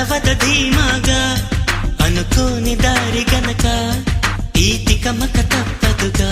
నడవద ధీమాగా అనుకోని దారి గనక ఈ తికమక తప్పదుగా.